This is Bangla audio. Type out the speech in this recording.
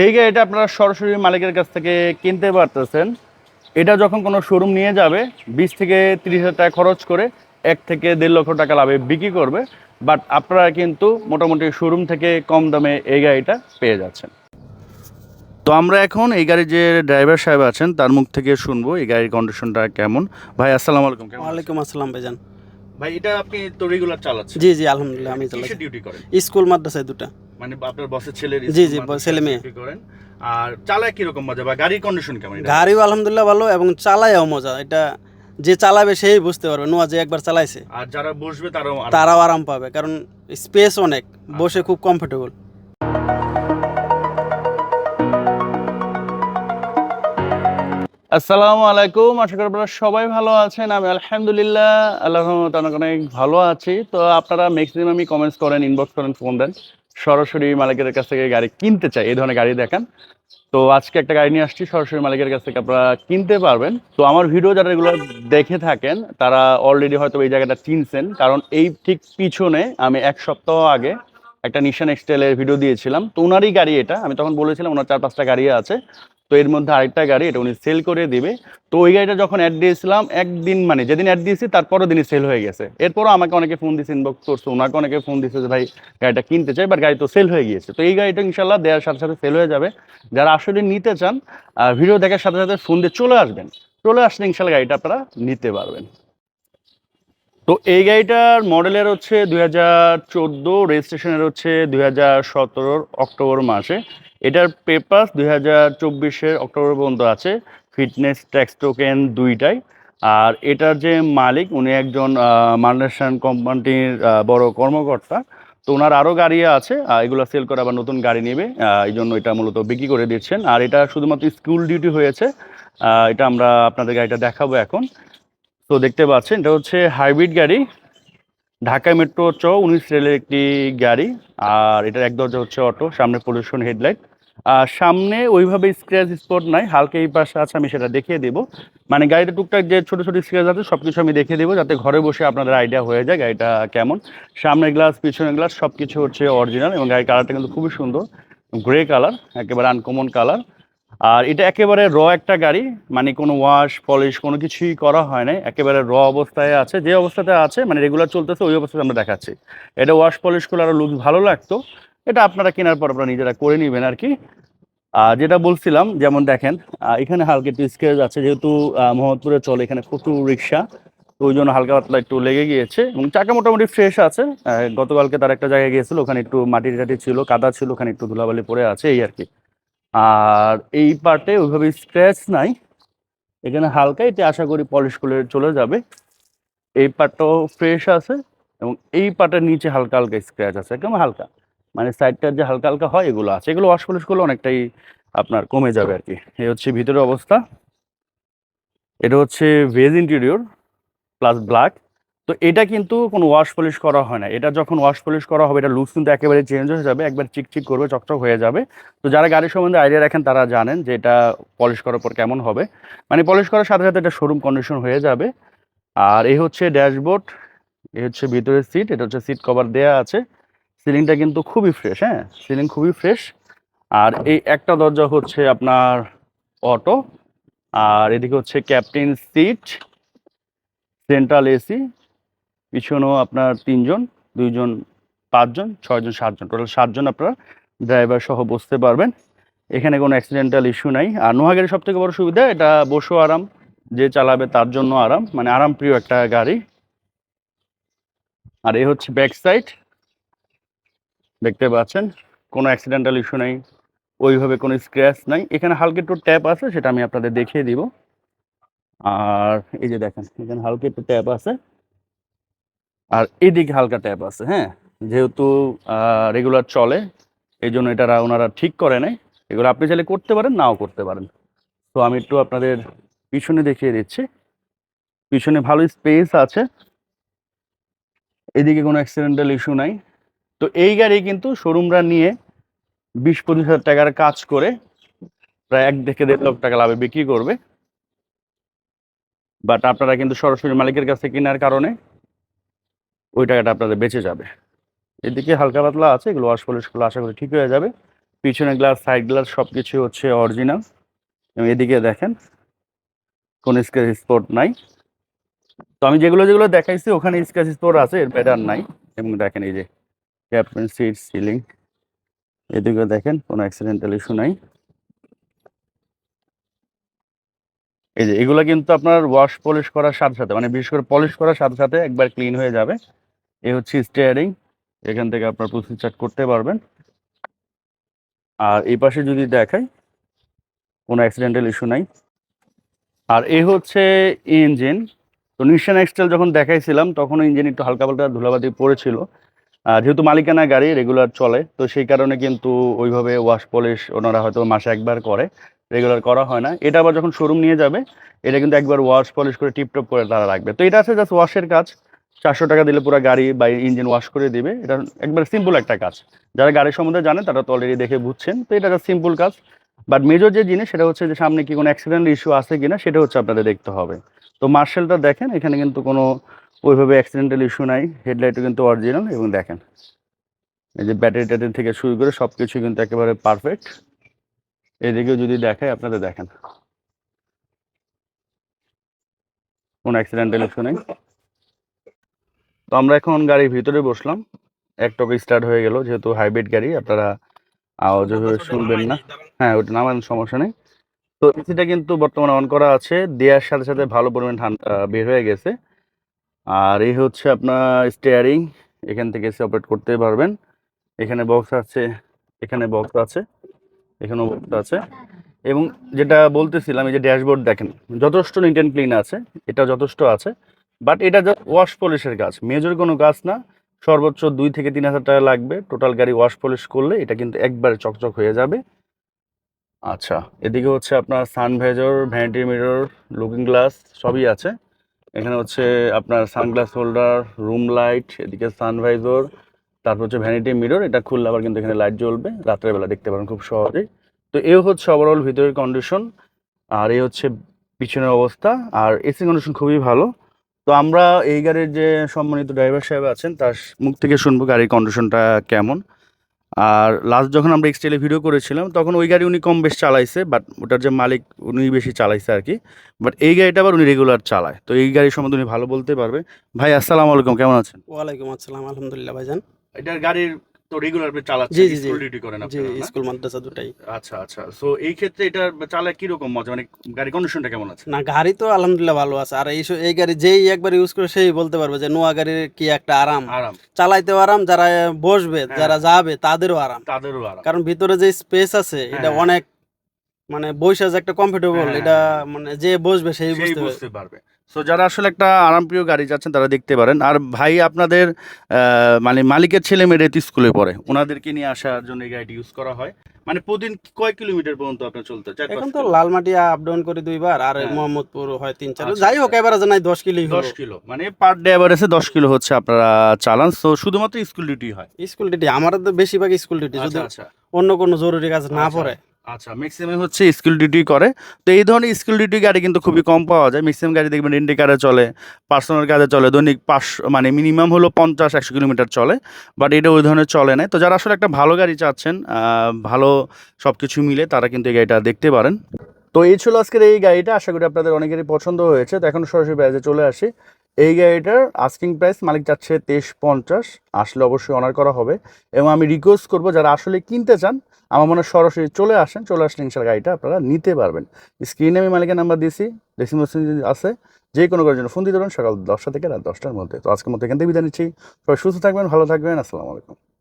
এই গাড়িটা আপনারা সরাসরি মালিকের কাছ থেকে কিনতে পারতেছেন। এটা যখন কোনো শোরুম নিয়ে যাবে বিশ থেকে তিরিশ হাজার টাকা খরচ করে এক থেকে দেড় লক্ষ টাকা লাভে বিক্রি করবে। বাট আপনারা কিন্তু মোটামুটি শোরুম থেকে কম দামে এই গাড়িটা পেয়ে যাচ্ছেন। তো আমরা এখন এই গাড়ির যে ড্রাইভার সাহেব আছেন তার মুখ থেকে শুনব এই গাড়ির কন্ডিশনটা কেমন। ভাই আসসালামু আলাইকুম? ওয়ালাইকুম আসসালাম ভাইজান। ভাই এটা আপনি তো রেগুলার চালাচ্ছেন। জি জি আলহামদুলিল্লাহ আমি চালাই ডিউটি করেন? স্কুল মাদ্রাসায় দুটা। মানে আপনার বসের ছেলের জি, জি, ছেলে মেয়ে। করেন। আর চালায় কীরকম মজা বা গাড়ির কন্ডিশন কেমন গাড়িও আলহামদুলিল্লাহ ভালো এবং চালায়ও মজা। এটা যে চালাবে সেই বুঝতে পারবে নোয়া যে একবার চালাইছে। আর যারা বসবে তারাও তারাও আরাম পাবে কারণ স্পেস অনেক বসে খুব কমফোর্টেবল আসসালামু আলাইকুম আশা করি আপনারা সবাই ভালো আছেন। আমি আলহামদুলিল্লাহ আল্লাহ অনেক অনেক ভালো আছি। তো আপনারা ম্যাক্সিমামই কমেন্টস করেন ইনবক্স করেন ফোন দেন। সরাসরি মালিকের কাছ থেকে গাড়ি কিনতে চাই, এই ধরনের গাড়ি দেখান। তো আজকে একটা গাড়ি নিয়ে আসছি, সরাসরি মালিকের কাছ থেকে আপনারা কিনতে পারবেন। তো আমার ভিডিও যারা এগুলো দেখে থাকেন, তারা অলরেডি হয়তো এই জায়গাটা চিনছেন, কারণ এই ঠিক পিছনে আমি এক সপ্তাহ আগে একটা নিশান এক্সটাইলের ভিডিও দিয়েছিলাম। তো ওনারই গাড়ি এটা, আমি তখন বলেছিলাম ওনার চার পাঁচটা গাড়ি আছে। তো এর মধ্যে আরেকটা গাড়ি, এটা উনি সেল করে দিবে। তো ওই গাড়িটা যখন অ্যাড দিয়েছিলাম, একদিন মানে যেদিন অ্যাড দিয়েছি তারপরও দিনই সেল হয়ে গেছে। এরপরও আমাকে অনেকে ফোন দিয়েছে ইনবক্স করছে ওনাকে অনেকে ফোন দিয়েছে যে, ভাই, গাড়িটা কিনতে চাই বাট গাড়ি তো সেল হয়ে গিয়েছে। তো এই গাড়িটা ইনশাল্লাহ দেওয়ার সাথে সাথে সেল হয়ে যাবে। যারা আসলে নিতে চান ভিডিও দেখার সাথে সাথে ফোন দিয়ে চলে আসবেন। চলে আসলে ইনশাল্লাহ গাড়িটা আপনারা নিতে পারবেন। তো এই গাড়িটার মডেলের হচ্ছে দুই হাজার চোদ্দ, রেজিস্ট্রেশনের হচ্ছে দুই হাজার সতেরোর অক্টোবর মাসে। এটার পেপার দুই হাজার চব্বিশের অক্টোবর পর্যন্ত আছে, ফিটনেস, ট্যাক্স টোকেন দুইটাই। আর এটার যে মালিক, উনি একজন মার্নেশন কোম্পানির বড় কর্মকর্তা। তো ওনার আরও গাড়ি আছে এগুলো সেল করে আবার নতুন গাড়ি নেবে এই জন্য এটা মূলত বিক্রি করে দিচ্ছেন। আর এটা শুধুমাত্র স্কুল ডিউটি হয়েছে এটা আমরা আপনাদের গাড়িটা দেখাবো এখন। তো দেখতে পাচ্ছেন, এটা হচ্ছে হাইব্রিড গাড়ি। ঢাকা মেট্রো চ উনিশ রেলের একটি গাড়ি, আর এটার এক দরজা হচ্ছে অটো, সামনে পলিউশন হেডলাইট আর সামনে ওইভাবে স্ক্র্যাচ স্পট নাই, হালকা এই পাশে আছে, আমি সেটা দেখিয়ে দেবো। মানে গাড়িটা টুকটাক যে ছোটো ছোটো স্ক্র্যাচ আছে সব কিছু আমি দেখিয়ে দেবো, যাতে ঘরে বসে আপনাদের আইডিয়া হয়ে যায় গাড়িটা কেমন। সামনের গ্লাস পিছনের গ্লাস সব কিছু হচ্ছে অরিজিনাল এবং গাড়ির কালারটা কিন্তু খুবই সুন্দর। গ্রে কালার একেবারে আনকমন কালার আর এটা একেবারে র একটা গাড়ি মানে কোনো ওয়াশ পলিশ কোনো কিছুই করা হয় নাই, একেবারে র অবস্থায় আছে, যে অবস্থাতে আছে মানে রেগুলার চলতেছে, ওই অবস্থাতে আমরা দেখাচ্ছি। এটা ওয়াশ পলিশ করলে আরও লুক ভালো লাগতো, এটা আপনারা কেনার পর আপনারা নিজেরা করে নেবেন আর কি আর যেটা বলছিলাম, যেমন দেখেন এখানে হালকা একটু স্কেচ আছে, যেহেতু মোহাম্মদপুরে চলে এখানে প্রচুর রিক্সা ওই জন্য হালকা পাতলা একটু লেগে গিয়েছে, এবং চাকা মোটামুটি ফ্রেশ আছে গতকালকে তার একটা জায়গায় গিয়েছিল, ওখানে একটু মাটি টাটি ছিল, কাদা ছিল, ওখানে একটু ধুলাবালি পড়ে আছে, এই আর কি আর এই পার্টে ওইভাবে স্ক্র্যাচ নাই। এখানে হালকা এটা আশা করি পলিশ করে চলে যাবে। এই পার্টটাও ফ্রেশ আছে এবং এই পার্টের নিচে হালকা হালকা স্ক্র্যাচ আছে, একদম হালকা। মানে সাইডটার যে হালকা হালকা হয়, এগুলো আছে। এগুলো ওয়াশ পলিশ করলে অনেকটাই আপনার কমে যাবে আর কি এই হচ্ছে ভিতরের অবস্থা। এটা হচ্ছে ভেজ ইন্টেরিয়র প্লাস ব্ল্যাক তো এটা কিন্তু কোনো ওয়াশ পলিশ করা হয় না। এটা যখন ওয়াশ পলিশ করা হবে, এটা লুকস কিন্তু একেবারে চেঞ্জ হয়ে যাবে, একবার চিকচিক করবে, চকচক হয়ে যাবে। তো যারা গাড়ি সম্বন্ধে আইডিয়া রাখেন, তারা জানেন যে এটা পলিশ করার পর কেমন হবে। মানে পলিশ করার সাথে সাথে এটা শোরুম কন্ডিশন হয়ে যাবে। আর এই হচ্ছে ড্যাশবোর্ড এ হচ্ছে ভিতরের সিট এটা হচ্ছে সিট কভার দেয়া আছে। সিলিংটা কিন্তু খুবই ফ্রেশ হ্যাঁ? সিলিং খুবই ফ্রেশ আর এই একটা দরজা হচ্ছে আপনার অটো আর এদিকে হচ্ছে ক্যাপ্টেন সিট সেন্ট্রাল এসি পিছনেও আপনার তিনজন, দুইজন, পাঁচজন, ছয়জন, সাতজন। টোটাল সাতজন আপনারা ড্রাইভার সহ বসতে পারবেন। এখানে কোনো অ্যাক্সিডেন্টাল ইস্যু নাই। আর নোহাগের সব থেকে বড় সুবিধা, এটা বসো আরাম, যে চালাবে তার জন্য আরাম মানে আরাম প্রিয় একটা গাড়ি। আর এ হচ্ছে ব্যাক সাইড দেখতে পাচ্ছেন, কোনো অ্যাক্সিডেন্টাল ইস্যু নাই, ওইভাবে কোনো স্ক্র্যাচ নাই। এখানে হালকা একটু ট্যাপ আছে, সেটা আমি আপনাদের দেখিয়ে দিব। আর এই যে দেখেন, এখানে হালকা একটু ট্যাপ আছে। আর এদিকে হালকা ট্যাপ আছে হ্যাঁ? যেহেতু রেগুলার চলে এই জন্য এটারা ওনারা ঠিক করে নেয় এগুলো আপনি চাইলে করতে পারেন, নাও করতে পারেন। তো আমি একটু আপনাদের পিছনে দেখিয়ে দিচ্ছি। পিছনে ভালো স্পেস আছে। এদিকে কোনো অ্যাক্সিডেন্টাল ইস্যু নাই। তো এই গাড়ি কিন্তু শোরুমরা নিয়ে বিশ পঁচিশ হাজার টাকার কাজ করে প্রায় এক থেকে দেড় লক্ষ টাকা লাভে বিক্রি করবে। বাট আপনারা কিন্তু সরাসরি মালিকের কাছে কেনার কারণে ওই টাকাটা আপনাদের বেঁচে যাবে। এদিকে হালকা পাতলা আছে, এগুলো ওয়াশ পলিশগুলো আশা করি ঠিক হয়ে যাবে। পিছনে গ্লাস সাইড গ্লাস সব কিছু হচ্ছে অরিজিনাল এবং এদিকে দেখেন, কোনো স্ক্র্যাচ স্পট নাই। তো আমি যেগুলো যেগুলো দেখাইছি, ওখানে স্ক্র্যাচ স্পট আছে, এর বেটার নাই। এবং দেখেন এই যে ক্যাপ্টেন সিট সিলিং এদিকে দেখেন, কোনো অ্যাক্সিডেন্টাল ইস্যু নাই। এই যে এগুলো কিন্তু আপনার ওয়াশ পলিশ করার সাথে সাথে মানে বিশেষ করে পলিশ করার সাথে সাথে একবার ক্লিন হয়ে যাবে। এই হচ্ছে স্টিয়ারিং এখান থেকে আপনার প্রসেস চার্ট করতে পারবেন। আর এই পাশে যদি দেখাই, কোনো অ্যাক্সিডেন্টাল ইস্যু নাই। আর এ হচ্ছে ইঞ্জিন তো নিশান এক্সটেল যখন দেখাইছিলাম তখন ইঞ্জিন একটু হালকা পাল্টা ধুলাবাদি পড়েছিল যেহেতু মালিকানা গাড়ি রেগুলার চলে, তো সেই কারণে কিন্তু ওইভাবে ওয়াশ পলিশ ওনারা হয়তো মাসে একবার করে রেগুলার করা হয় না। এটা আবার যখন শোরুম নিয়ে যাবে, এটা কিন্তু একবার ওয়াশ পলিশ করে টিপটপ করে তারা রাখবে। তো এটা আছে জাস্ট ওয়াশের কাজ। চারশো টাকা দিলে পুরো গাড়ি বা ইঞ্জিন ওয়াশ করে দিবে। এটা একবার সিম্পল একটা কাজ। যারা গাড়ির সম্বন্ধে জানে তারা তো অলরেডি দেখে বুঝছেন। তো এটা একটা সিম্পল কাজ। বাট মেজর যে জিনিস, সেটা হচ্ছে যে সামনে কি কোনো অ্যাক্সিডেন্ট ইস্যু আছে কিনা, সেটা হচ্ছে আপনাদের দেখতে হবে। তো মার্শালটা দেখেন, এখানে কিন্তু কোনো ওইভাবে অ্যাক্সিডেন্টাল ইস্যু নাই। হেডলাইটও কিন্তু অরিজিনাল এবং দেখেন। এই যে ব্যাটারি ট্যাটারি থেকে শুরু করে সব কিছু কিন্তু একেবারে পারফেক্ট এদিকেও যদি দেখায় আপনাদের দেখেন। কোনো অ্যাক্সিডেন্টাল ইস্যু নেই। তো আমরা এখন গাড়ির ভিতরে বসলাম। এক টকে স্টার্ট হয়ে গেল যেহেতু হাইব্রিড গাড়ি আপনারা আওয়াজ ওইভাবে শুনবেন না। হ্যাঁ ওটা নামান সমস্যা নেই। তো এসিটা কিন্তু বর্তমানে অন করা আছে দেওয়ার সাথে সাথে ভালো পরিমাণ ঠান্ডা বের হয়ে গেছে। আর এই হচ্ছে আপনার স্টিয়ারিং এখান থেকে এসে অপারেট করতে পারবেন। এখানে বক্স আছে এখানে বক্স আছে এখানেও বক্স আছে। এবং যেটা বলতেছিলাম এই যে ড্যাশবোর্ড দেখেন যথেষ্ট নিট অ্যান্ড ক্লিন আছে এটা যথেষ্ট আছে। বাট এটা জাস্ট ওয়াশ পলিশের কাজ। মেজর কোনো কাজ না। সর্বোচ্চ দুই থেকে তিন হাজার টাকা লাগবে। টোটাল গাড়ি ওয়াশ পলিশ করলে এটা কিন্তু একবারে চকচক হয়ে যাবে। আচ্ছা এদিকে হচ্ছে আপনার sun visor, vanity mirror looking glass সবই আছে। এখানে হচ্ছে আপনার সানগ্লাস হোল্ডার রুম লাইট এদিকে সানভাইজর তারপর হচ্ছে ভ্যানিটি মিরর, এটা খুললে আবার কিন্তু এখানে লাইট জ্বলবে। রাত্রের বেলা দেখতে পারেন খুব সহজেই তো এই হচ্ছে ওভারঅল ভিতরের কন্ডিশন আর এ হচ্ছে পিছনের অবস্থা। আর এসি কন্ডিশন খুবই ভালো। তো আমরা এই গাড়ির যে সম্মানিত ড্রাইভার সাহেব আছেন তার মুখ থেকে শুনব গাড়ির কন্ডিশনটা কেমন। আর লাস্ট যখন আমরা এক্সটেলে ভিডিও করেছিলাম তখন ওই গাড়ি উনি কম বেশ চালাইছে বাট ওটার যে মালিক উনি বেশি চালাইছে আর কি বাট এই গাড়িটা আবার উনি রেগুলার চালায়। তো এই গাড়ির সম্বন্ধে উনি ভালো বলতে পারবে। ভাই আসসালামু আলাইকুম কেমন আছেন? ওয়ালাইকুম আসসালাম আলহামদুলিল্লাহ ভাইজান। এটার গাড়ির তো রেগুলার চালাচ্ছেন। স্কুল ডিউটি করেন জি স্কুল মাদ্রাসা দুটাই। আচ্ছা আচ্ছা। সো এই ক্ষেত্রে এটা চালায় কীরকম মজা? মানে গাড়ি কন্ডিশনটা কেমন আছে? না গাড়ি তো আলহামদুলিল্লাহ ভালো আছে। আর এই এই গাড়ি যেই একবার ইউজ করে সেই বলতে পারবে যে নোয়া গাড়ির কি একটা আরাম। আরাম। চালাইতেও আরাম যারা বসবে হ্যাঁ। যারা যাবে তাদেরও আরাম। তাদেরও আরাম। কারণ ভিতরে যে স্পেস আছে এটা হ্যাঁ। অনেক মানে বৈশা যে একটা কমফোর্টেবল হ্যাঁ। এটা মানে যে বসবে সেই বুঝতে পারবে। সো যারা আসলে একটা আরামপ্রিয় গাড়ি যাচ্ছেন তারা দেখতে পারেন। আর ভাই আপনাদের মানে মালিকের ছেলে মেয়েরা তো স্কুলে পড়ে। ওনাদেরকে নিয়ে আসার জন্য এই গাড়িটি ইউজ করা হয়। মানে প্রতিদিন কয় কিলোমিটার পর্যন্ত আপনার চলতে এখন তো কিলো? লালমাটি আপ ডাউন করে দুইবার আর হ্যাঁ। মোহাম্মদপুর হয় তিন চার। আচ্ছা, যাই হোক আচ্ছা। এবার নাই দশ কিলো দশ কিলো। মানে পার ডে অ্যাভারেজে দশ কিলো হচ্ছে আপনারা চালান। তো শুধুমাত্র স্কুল ডিউটি হয়? স্কুল ডিউটি আমার তো বেশিরভাগ স্কুল ডিউটি যদি আচ্ছা আচ্ছা। অন্য কোনো জরুরি কাজ না আচ্ছা। পড়ে আচ্ছা ম্যাক্সিমাম হচ্ছে স্কুল ডিউটি করে। তো এই ধরনের স্কুল ডিউটি গাড়ি কিন্তু খুবই কম পাওয়া যায়। ম্যাক্সিমাম গাড়ি দেখবেন রেন্টি কারে চলে পার্সোনাল কাজে চলে, দৈনিক পাঁচশো মানে মিনিমাম হলো পঞ্চাশ, একশো কিলোমিটার চলে বাট এটা ওই ধরনের চলে না। তো যারা আসলে একটা ভালো গাড়ি চাচ্ছেন ভালো সব কিছু মিলে তারা কিন্তু এই গাড়িটা দেখতে পারেন। তো এই ছিল আজকের এই গাড়িটা। আশা করি আপনাদের অনেকেরই পছন্দ হয়েছে। তো এখন সরাসরি প্রাইজে চলে আসি। এই গাড়িটার আস্কিং প্রাইস মালিক যাচ্ছে তেইশ পঞ্চাশ, আসলে অবশ্যই অনার করা হবে। এবং আমি রিকোয়েস্ট করব, যারা আসলে কিনতে চান, আমার মনে সরাসরি চলে আসেন, চলে আসলে ইনশাল গাড়িটা আপনারা নিতে পারবেন। স্ক্রিনে আমি মালিকের নাম্বার দিয়েছি ডেসিং আছে, যে কোনো গাড়ির জন্য ফোন দিতে পারেন, সকাল দশটা থেকে রাত দশটার মধ্যে। তো আজকের মধ্যে এখান থেকে বিদায় নিচ্ছি। সবাই সুস্থ থাকবেন, ভালো থাকবেন, আসসালামু আলাইকুম।